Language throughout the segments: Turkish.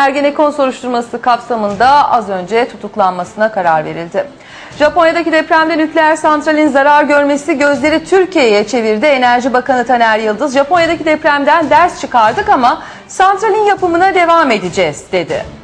Ergenekon soruşturması kapsamında az önce tutuklanmasına karar verildi. Japonya'daki depremde nükleer santralin zarar görmesi gözleri Türkiye'ye çevirdi. Enerji Bakanı Taner Yıldız, Japonya'daki depremden ders çıkardık ama santralin yapımına devam edeceğiz dedi.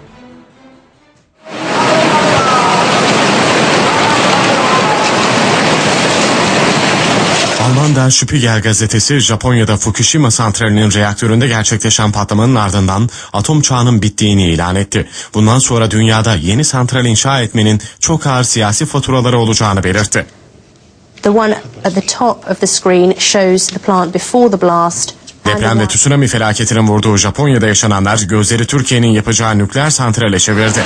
Der Spiegel gazetesi Japonya'da Fukushima santralinin reaktöründe gerçekleşen patlamanın ardından atom çağının bittiğini ilan etti. Bundan sonra dünyada yeni santral inşa etmenin çok ağır siyasi faturaları olacağını belirtti. The one at the top of the screen shows the plant before the blast. Deprem ve tsunami felaketinin vurduğu Japonya'da yaşananlar gözleri Türkiye'nin yapacağı nükleer santrale çevirdi.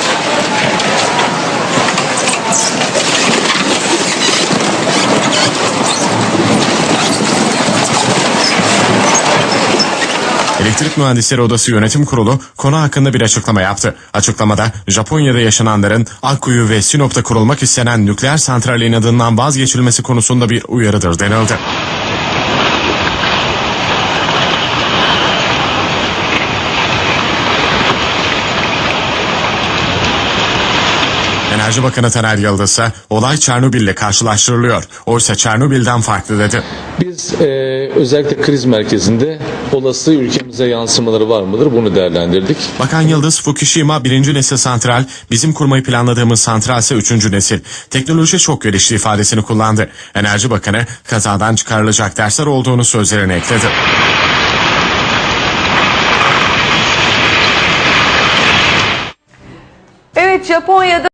Elektrik Mühendisleri Odası Yönetim Kurulu konu hakkında bir açıklama yaptı. Açıklamada Japonya'da yaşananların Akkuyu ve Sinop'ta kurulmak istenen nükleer santralin adından vazgeçilmesi konusunda bir uyarıdır denildi. Enerji Bakanı Taner Yıldız ise olay Çernobil'le karşılaştırılıyor. Oysa Çernobil'den farklı dedi. Biz e, özellikle kriz merkezinde olası ülkemize yansımaları var mıdır bunu değerlendirdik. Bakan Yıldız, Fukushima birinci nesil santral, bizim kurmayı planladığımız santral ise üçüncü nesil. Teknoloji çok gelişti ifadesini kullandı. Enerji Bakanı, kazadan çıkarılacak dersler olduğunu sözlerine ekledi. Evet Japonya'da